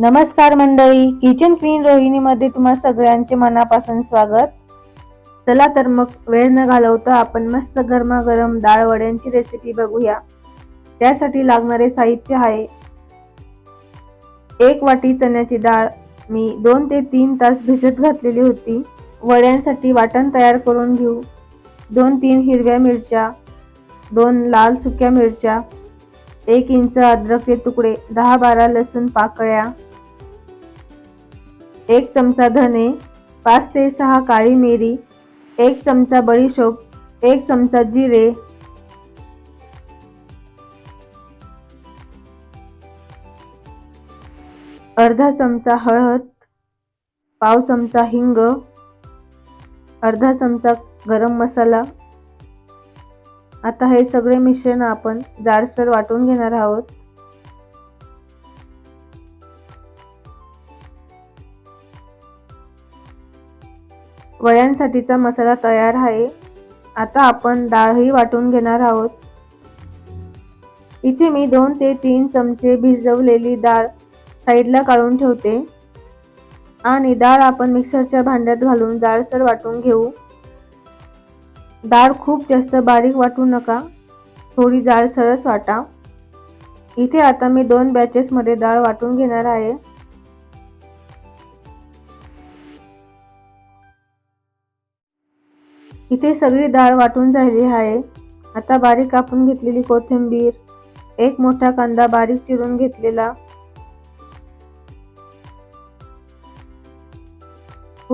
नमस्कार मंडळी kitchen queen रोहिणीमध्ये तुम्हा सगळ्यांचे मनापासून स्वागत. चला तर मग वेळ न घालवता आपण मस्त गरमागरम डाळ वड्यांची रेसिपी बघूया. त्यासाठी लागणारे साहित्य आहे. एक वाटी चण्याची डाळ मी दोन ते तीन तास भिजत घातलेली होती. वड्यांसाठी वाटण तयार करून घेऊ. दोन तीन हिरव्या मिरच्या दोन लाल सुक्या मिरच्या एक इंच अद्रकचे तुकडे दहा बारा लसूण पाकळ्या एक चमचा धने पाच ते सहा काळी मिरी एक चमचा बडीशोप एक चमचा जिरे अर्धा चमचा हळद पाव चमचा हिंग अर्धा चमचा गरम मसाला आता हे सगळे मिश्रण आपण जाडसर वाटून घेणार आहोत. वड्यांसाठीचा मसाला तयार आहे. आता आपण डाळही वाटून घेणार आहोत. इथे मी दोन ते तीन चमचे भिजवलेली डाळ साईडला काढून ठेवते. आणि डाळ आपण मिक्सरच्या भांड्यात घालून जाडसर वाटून घेऊ. डाळ खूप जास्त बारीक वाटू नका. थोडी जाळसरच वाटा. इथे आता मी दोन बॅचेसमध्ये डाळ वाटून घेणार आहे. इथे सगळी डाळ वाटून झाली आहे. आता बारीक कापून घेतलेली कोथिंबीर एक मोठा कांदा बारीक चिरून घेतलेला.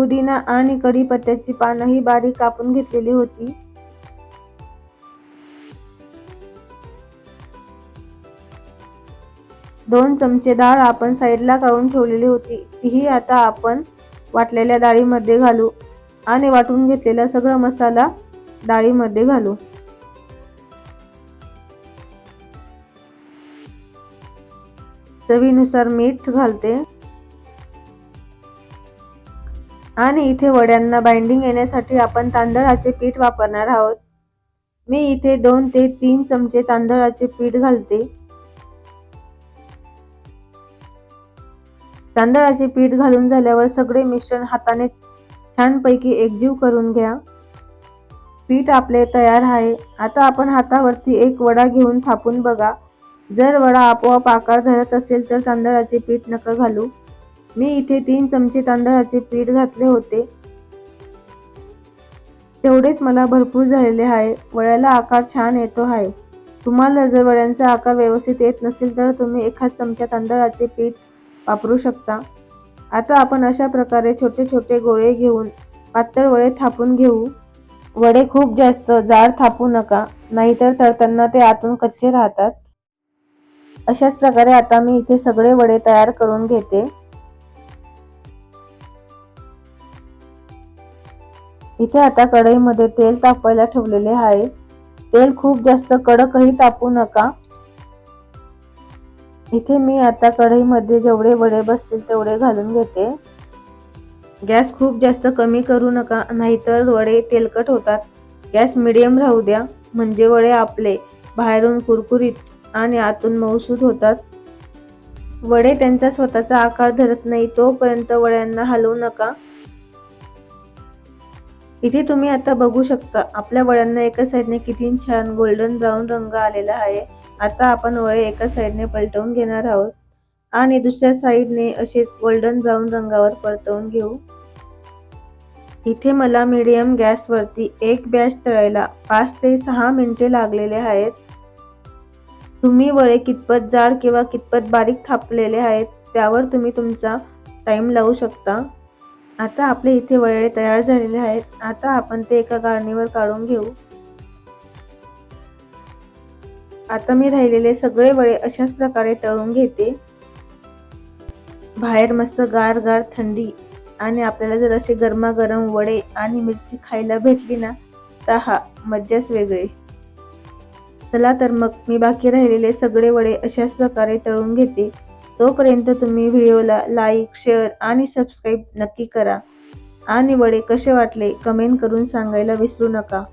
पुदिना आणि कढीपत्त्याची पानंही बारीक कापून घेतलेली होती. दोन चमचे डाळ आपण साईडला काढून ठेवलेली होती. तीही आता आपण वाटलेल्या डाळीमध्ये घालू आणि वाटून घेतलेला सगळा मसाला डाळीमध्ये घालू. चवीनुसार मीठ घालते. आणि इथे वड्यांना बाइंडिंग येण्यासाठी आपण तांदळाचे पीठ वापरणार आहोत. मी इथे दोन ते तीन चमचे तांदळाचे पीठ घालते. तांदळाचे पीठ घालून झाल्यावर सगळे मिश्रण हाताने छानपैकी एकजीव करून घ्या. पीठ आपले तयार आहे. आता आपण हातावरती एक वडा घेऊन थापून बघा. जर वडा आपोआप आकार धरत असेल तर तांदळाचे पीठ नका घालू. मी इथे तीन चमचे तांदळाचे पीठ घातले होते. तेवढेच मला भरपूर झालेले आहे. वड्याला आकार छान येतो आहे. तुम्हाला जर वड्यांचा आकार व्यवस्थित येत नसेल तर तुम्ही एखाद चमचा तांदळाचे पीठ वापरू शकता. आता आपण अशा प्रकारे छोटे छोटे गोळे घेऊन पातळ वडे थापून घेऊ. वडे खूप जास्त जाड थापू नका नाहीतर तळताना ते आतून कच्चे राहतात. अशाच प्रकारे आता मी इथे सगळे वडे तयार करून घेते. इथे आता कढईमध्ये तेल तापवायला ठेवलेले आहे. तेल खूप जास्त कडकही तापू नका. इथे मी आता कढईमध्ये जेवढे वडे बसतील तेवढे घालून घेते. गॅस खूप जास्त कमी करू नका नाहीतर वडे तेलकट होतात. गॅस मिडियम राहू द्या म्हणजे वडे आपले बाहेरून कुरकुरीत आणि आतून मऊसूद होतात. वडे त्यांचा स्वतःचा आकार धरत नाही तोपर्यंत वड्यांना हलवू नका. इथे तुम्ही आता बघू शकता आपल्या वळ्यांना एका साईडने किती छान गोल्डन ब्राऊन रंग आलेला आहे. आता आपण वळे एका साईडने पलटवून घेणार आहोत. आणि दुसऱ्या साईडने असे गोल्डन ब्राऊन रंगावर परतवून घेऊ. इथे मला मीडियम गॅसवरती एक बॅच तळायला पाच ते सहा मिनिटे लागलेले आहेत. तुम्ही वळे कितपत जाड किंवा कितपत बारीक थापलेले आहेत त्यावर तुम्ही तुमचा टाईम लावू शकता. आता आपले इथे वळे तयार झालेले आहेत. आता आपण ते एका गाळणीवर काढून घेऊ. आता मी राहिलेले सगळे वळे अशाच प्रकारे तळून घेते. बाहेर मस्त गार गार थंडी. आणि आपल्याला जर असे गरमागरम वडे आणि मिरची खायला भेटली ना तर हा मज्जाच वेगळी. चला तर मग मी बाकी राहिलेले सगळे वडे अशाच प्रकारे तळून घेते. तोपर्यंत तुम्ही व्हिडिओला लाईक शेअर आणि सबस्क्राईब नक्की करा. आणि वडे कसे वाटले कमेंट करून सांगायला विसरू नका.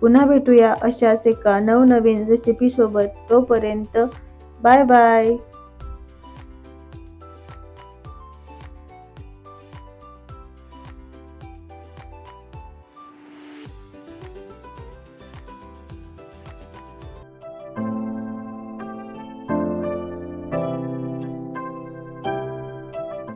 पुन्हा भेटूया अशाच एका नवनवीन रेसिपीसोबत तोपर्यंत बाय बाय.